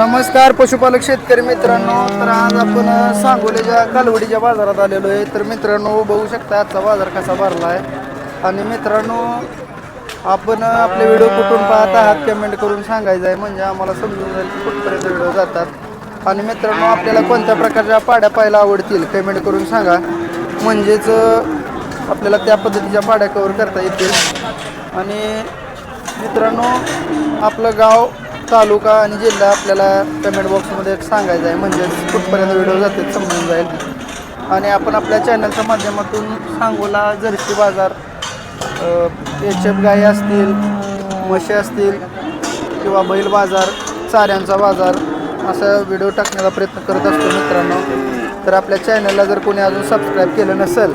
नमस्कार पशुपालक शेतकरी मित्रांनो. तर आज आपण सांगोलीच्या कालवडीच्या बाजारात आलेलो आहे. तर मित्रांनो बघू शकता आजचा बाजार कसा भरला आहे आणि मित्रांनो आपण आपले व्हिडिओ कुठून पाहत आहात कमेंट करून सांगायचं आहे. म्हणजे आम्हाला समजून जाईल की कुठपर्यंत व्हिडिओ जातात. आणि मित्रांनो आपल्याला कोणत्या प्रकारच्या पाड्या पाहायला आवडतील कमेंट करून सांगा. म्हणजेच आपल्याला त्या पद्धतीच्या पाड्या कवर करता येतील. आणि मित्रांनो आपलं गाव तालुका आणि जिल्हा आपल्याला कमेंट बॉक्समध्ये सांगायचं आहे. म्हणजेच कुठपर्यंत व्हिडिओ जाते समजून जाईल. आणि आपण आपल्या चॅनलच्या माध्यमातून सांगोला जर्सी बाजार एच एफ गाई असतील म्हशी असतील किंवा बैल बाजार चाऱ्यांचा बाजार असा व्हिडिओ टाकण्याचा प्रयत्न करत असतो मित्रांनो. तर आपल्या चॅनलला जर कोणी अजून सबस्क्राईब केलं नसेल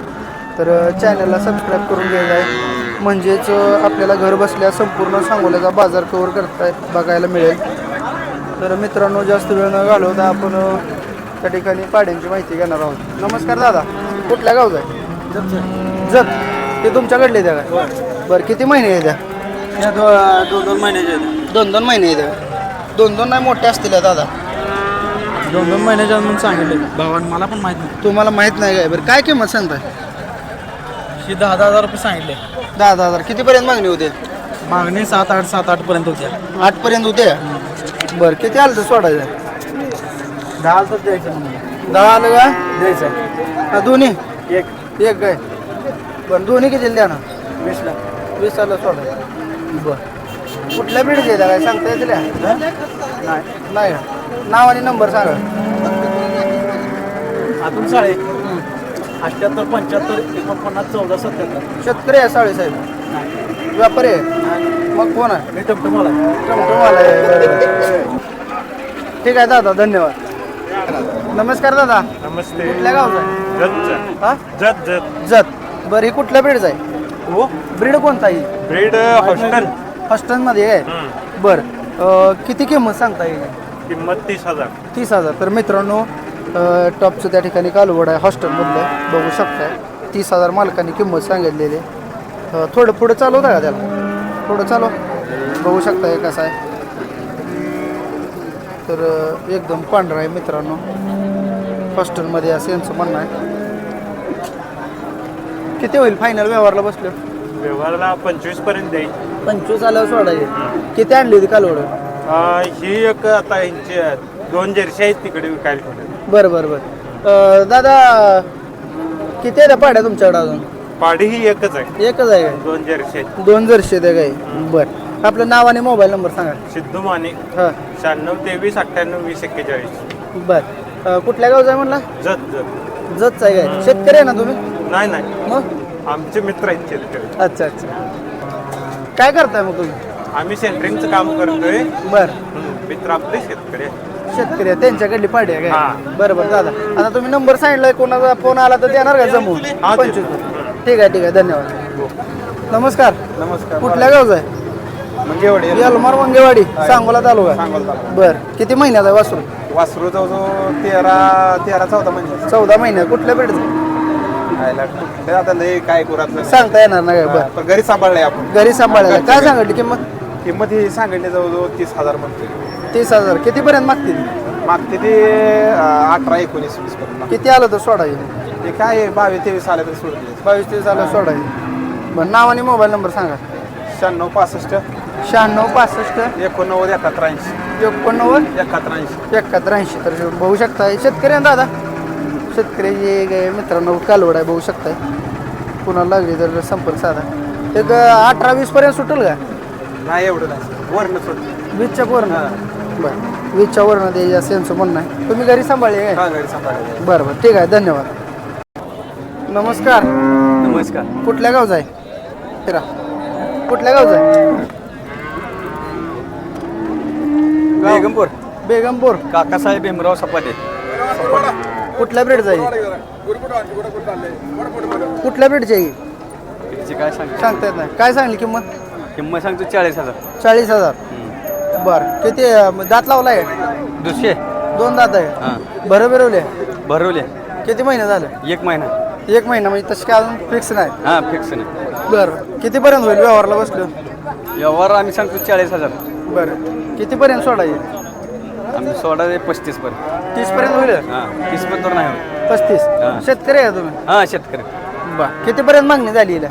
तर चॅनलला सबस्क्राईब करून घ्यायचं आहे. म्हणजेच आपल्याला घर बसल्या संपूर्ण सांगोल्याचा बाजार कवर करता बघायला मिळेल. तर मित्रांनो जास्त वेळ न घालवता आपण त्या ठिकाणी पाड्यांची माहिती घेणार आहोत. नमस्कार दादा कुठल्या गावचा आहे? जत. ते तुमच्याकडले द्या काय? बरं किती महिने आहे त्या या दो- दोन दोन महिन्याचे. दोन दोन महिने आहे त्या दोन दोन नाही मोठे असतील दादा. दोन दोन महिन्याच्या म्हणून सांगितले. भावान मला पण माहीत नाही. तुम्हाला माहीत नाही काय? बरं काय किंमत सांगताय? दहा दहा हजार रुपये सांगितले. दहा दहा हजार. कितीपर्यंत मागणी होते? मागणी सात आठ सात आठ पर्यंत होत्या. आठपर्यंत होते? बरं किती आलं तर सोडायचं? दहा तर द्यायचं म्हणून. दहा आलं का? द्यायचं. हा, दोन्ही? एक. एक काय? बरं दोन्ही किती द्या ना वीसला वीस आलं सोडा बरं. कुठल्या ब्रीडचे आहे काय? सांगता येतील? नाही? नाही. का? नाव आणि नंबर सांगा. आतून साडे अठ्ठ्याहत्तर पंच्याहत्तर एकोणपन्नास चौदा सत्याहत्तर. शेतकरी आहे साडेसाहेब व्यापारी आहे. मग कोण आहे? मी टमटम मला टमटमवाला आहे. ठीक आहे दादा धन्यवाद. नमस्कार दादा. नमस्ते. कुठल्या गावचा आहे? जत हा? जत जत. जत. बरं ही कुठल्या ब्रीडचा आहे? हो? ब्रीड कोणता आहे? ब्रीड हॉस्टन हॉस्टनमध्ये आहे. बरं किती किंमत सांगता येईल? किंमत तीस हजार. तीस हजार. तर मित्रांनो टॉपचं त्या ठिकाणी कालवड आहे हॉस्टेलमधलं. बघू शकताय. तीस हजार मालकांनी किंमत सांगितलेली. थोडं पुढं चालवता का त्याला. थोडं चालव बघू शकताय कसं आहे. तर एकदम पांढरा आहे मित्रांनो. हॉस्टेलमध्ये असं यांचं म्हणणं आहे. किती होईल फायनल व्यवहारला बसलो? व्यवहारला पंचवीसपर्यंत देईल. पंचवीस आल्यावर सोडायचे किती आणली होती कालवड? ही एक आता यांची दोन जर्सी आहेत तिकडे विकायला बरं बरं बरं. दादा किती आहे पाड्या तुमच्याकडे अजून? पाडी ही एकच आहे. एकच आहे काय? दोन जर्सी आहेत. दोन जर्शी आहे काय? बरं. आपलं नाव आणि मोबाईल नंबर सांगा. सिद्धू माने. हां. शहाण्णव तेवीस अठ्ठ्याण्णव वीस एक्केचाळीस. बरं. अं, कुठल्या गावचं आहे म्हणला? जत जत. जतच आहे काय? शेतकरी आहे ना तुम्ही? नाही नाही. मग? आमचे मित्र आहेत शेतकरी. अच्छा अच्छा. काय करताय मग तुम्ही? आम्ही सेंटरिंगचं काम करतोय. बरं. मित्र आपले शेतकरी आहेत. शेतकरी आहे त्यांच्याकडली पाडी आहे. काय? बरं बरं दादा. आता तुम्ही नंबर सांगितलाय कोणाचा फोन आला तर देणार का जमवून हां, पंचवीस. ठीक आहे ठीक आहे धन्यवाद. नमस्कार. नमस्कार कुठल्या गावचं आहे? म्हणजे एवढे यलमार मंगेवाडी सांगोला तालुका. सांगोला बर किती महिन्याचा आहे वासरू? वासरू जवळजवळ तेरा तेरा चौदा महिने चौदा महिन्यात कुठल्या खायला कुठले आता लय काय कुरात सांगता येणार नाही काय बर. घरी सांभाळलंय आपण. घरी सांभाळायला काय सांगितली किंमत? किंमत ही सांगितली जवळजवळ तीस हजार म्हणते तीस हजार. कितीपर्यंत मागतील मागते ते अं, अठरा एकोणीस वीस पर्यंत किती आलं तर सोडायचे ते काय आहे, बावीस तेवीस आले तर सोडते. बावीस तीस आलं सोडायचे बरं नाव आणि मोबाईल नंबर सांगा. शहाण्णव पासष्ट शहाण्णव पासष्ट एकोणनव्वद एकाहत्तर ऐंशी एकोणनव्वद एकाहत्तर ऐंशी एकाहत्तर ऐंशी तर बघू शकताय शेतकरी आहे ना दादा. शेतकरी जे मित्रांनो कालवड आहे बघू शकताय. कुणाला लागली तर संपर्क साधा. एक अठरा वीस पर्यंत सुटेल का? नाही एवढं नाही. वरण वीसच्या वरनं बरं. ते असं यांचं म्हणणं आहे. तुम्ही घरी सांभाळले काय? हा घरी सांभाळले. बरं बरं. ठीक आहे धन्यवाद. नमस्कार. नमस्कार. कुठल्या गावचा आहे? फिरा. कुठल्या गावचा आहे? बेगमपूर. बेगमपूर. काकासाहेब भीमराव सपाटे. कुठल्या ब्रेडचा आहे? कुठल्या ब्रेडची आहे? काय सांग? सांगता येत नाही. काय सांगली किंमत? किंमत सांगतो चाळीस हजार. चाळीस हजार. बरं किती अं, दात लावलाय दुसरे दोन दात आहे. हां. बरं बिरवले? भरवले. किती महिने झाले? एक महिना. एक महिना म्हणजे तशी काय अजून फिक्स नाही. हां फिक्स नाही. बरं कितीपर्यंत होईल व्यवहारला बसलो? व्यवहार आम्ही सांगतो चाळीस हजार. बरं कितीपर्यंत सोडायचे? आम्ही सोळा ते पस्तीस पर्यंत. तीसपर्यंत होईल? हां तीस पर्यंत नाही होत. पस्तीस. हा. शेतकरी आहे तुम्ही? हां शेतकरी. बर कितीपर्यंत मागणी झाली हिला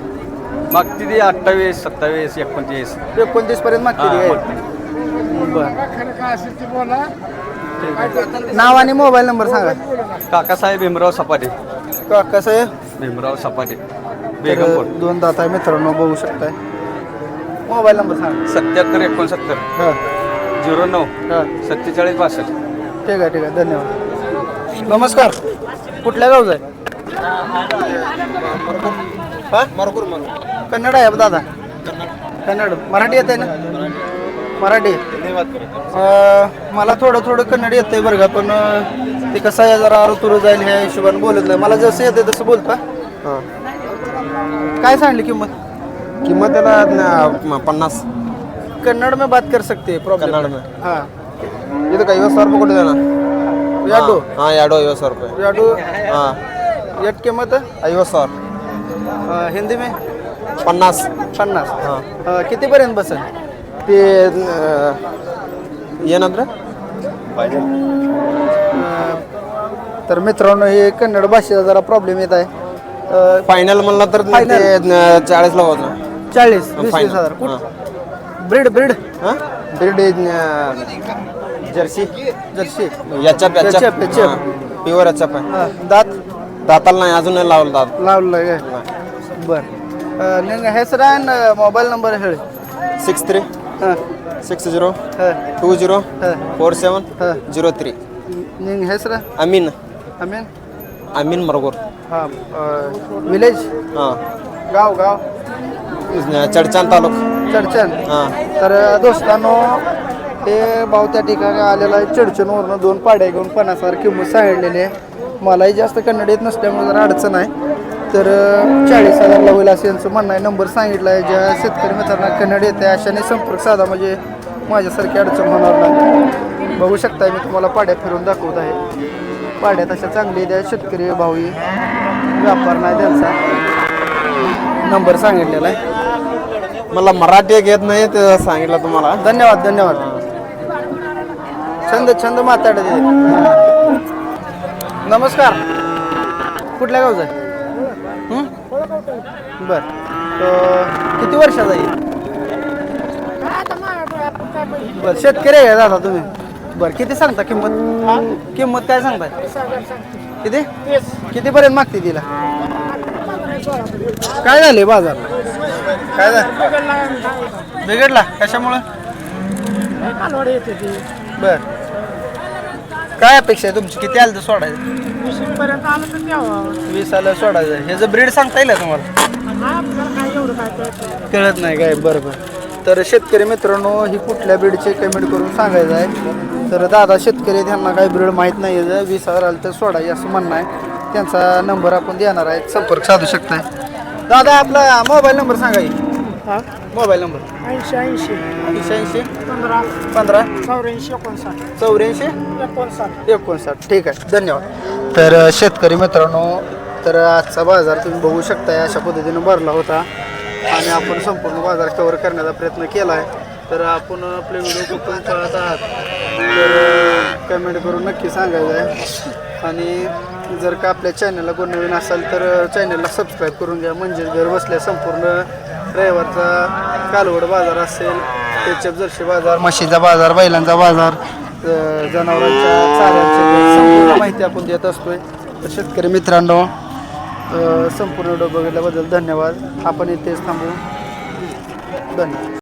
मागती ती अठ्ठावीस सत्तावीस एकोणतीस. एकोणतीस पर्यंत मागते बर. नाव आणि मोबाईल नंबर सांगा. काकासाहेब भीमराव सपाटे. का कसं आहे भीमराव सपाटे. बेगमपूर. दोन दात आहे मित्रांनो बघू शकताय. मोबाईल नंबर सांगा. सत्याहत्तर एकोणसत्तर. हां. झिरो नऊ. हां. सत्तेचाळीस बासष्ट. ठीक आहे ठीक आहे. धन्यवाद. नमस्कार. कुठल्या गावचं आहे? हा कन्नड आहे दादा कन्नड मराठी येते ना मराठी अं, मला थोडं थोडं कन्नड येतंय बरं का पण अं, ते कसं आहे जरा तुरं जाईल ह्या हिशोबाने बोलत नाही मला जसं येते तसं बोलता काय सांगली किंमत किंमत त्याला न- पन्नास कन्नड में बात कर सकते हैं प्रॉब्लम कन्नड में. हाँ ಇದು ಐವತ್ತು ಸಾವಿರ ರೂಪಾಯಿ ಕೊಟ್ಟಿದ್ದಾನ याडो ಹಾಂ ಎರಡು ಐವತ್ತು ಸಾವಿರ ರೂಪಾಯಿ याडो ಹಾಂ यट किंमत ಐವತ್ತು ಸಾವಿರ अं, हिंदी में पन्नास पन्नास हां अं, कितीपर्यंत बसेल ते ಏನಂದ್ರೆ तर मित्रांनो हे कन्नड भाषेचा जरा प्रॉब्लेम येत आहे अं, फायनल म्हणलं तर Final. ते न- चाळीसला होतं चाळीस वीस वीस फायनल हजार कुठ ब्रीड ब्रीड हां दीड जर्सी जर्सी याच्याप याच्याप, याच्याप. प्युअर याच्याप आहे हा, दात दाताला नाही अजून नाही लावलं दात लावलं काय बर ನಿಂಗೆ ಹೆಸರು ಮೊಬೈಲ್ ನಂಬರ್ ಹೇಳಿ ಸಿಕ್ಸ್ ತ್ರೀ ಹಾಂ ಸಿಕ್ಸ್ ಜೀರೋ ಹಾಂ ಟೂ ಜೀರೋ ಹಾಂ ಫೋರ್ ಸೆವೆನ್ ಹಾಂ ಜೀರೋ ತ್ರೀ ನಿಂಗೆ ಹೆಸರು ಅಮೀನ್ ಅಮೀನ್ ಅಮೀನ್ ಮರಗೂರ್ हां विलेज हां गाव गाव चडचान तालुक चडचण हां तर दोस्तांनो हे भाऊ त्या ठिकाणी आलेला आहे चडचणवरनं दोन पाड्या घेऊन पन्नास हजार किंमत सांगितलेली आहे मलाही जास्त कन्नड येत नसल्यामुळे जरा अडचण आहे. तर चाळीस हजारला होईल असं यांचं म्हणणं आहे. नंबर सांगितला आहे ज्या शेतकरी मित्रांना कन्नड येते अशाने संपर्क साधा. म्हणजे माझ्यासारखी अडचण होणार नाही. बघू शकताय मी तुम्हाला पाड्या फिरून दाखवत आहे. पाड्यात अशा चांगली द्या शेतकरी भाऊही व्यापार नाही त्यांचा. नंबर सांगितलेला आहे. मला मराठी एक येत नाही ते सांगितलं तुम्हाला. धन्यवाद धन्यवाद. छंद छंद माताडे नमस्कार. कुठल्या गावचा आहे? बर. किती वर्षाचा आहे? बर शेतकरी आहे दादा तुम्ही? बर किती सांगता किंमत? किंमत काय सांगताय? किती? कितीपर्यंत मागते तिला? काय झाले बाजार? काय झालं? बिघडला? कशामुळं? बर. काय अपेक्षा आहे तुमची? किती आलं तर सोडायचं? वीस आलं सोडायचं. ह्याचं ब्रीड सांगता येईल का तुम्हाला? कळत नाही. काय? बरं बरं. तर शेतकरी मित्रांनो ही कुठल्या ब्रीडचे कमेंट करून सांगायचं आहे. तर दादा शेतकरी त्यांना काही ब्रीड माहीत नाही आहे. वीस हजार आलं तर सोडायचे असं म्हणणं आहे. त्यांचा नंबर आपण देणार आहे. संपर्क साधू शकताय. दादा आपला मोबाईल नंबर सांगा की. Mobile number? ऐंशी ऐंशी. ऐंशी ऐंशी. पंधरा. पंधरा. चौऱ्याऐंशी एकोणसाठ. चौऱ्याऐंशी? एकोणसाठ. एकोणसाठ. ठीक आहे. धन्यवाद. तर शेतकरी मित्रांनो तर आजचा बाजार तुम्ही बघू शकताय अशा पद्धतीनं भरला होता. आणि आपण संपूर्ण बाजार कव्हर करण्याचा प्रयत्न केला आहे तर आपण आपले व्हिडिओ कुठून पाहत आहात. तर कमेंट करून नक्की सांगायचं आहे आणि जर का आपल्या चॅनलला कोण नवीन असाल तर चॅनलला सबस्क्राईब करून घ्या. म्हणजे घर बसल्या संपूर्ण रविवारचा कालवड बाजार असेल त्याच्यात जर्शी बाजार म्हशीचा बाजार बैलांचा बाजार. जनावरांच्या चाऱ्याची संपूर्ण माहिती आपण देत असतोय. तर शेतकरी मित्रांनो संपूर्ण व्हिडिओ बघितल्याबद्दल धन्यवाद. आपण इथेच थांबू. धन्यवाद.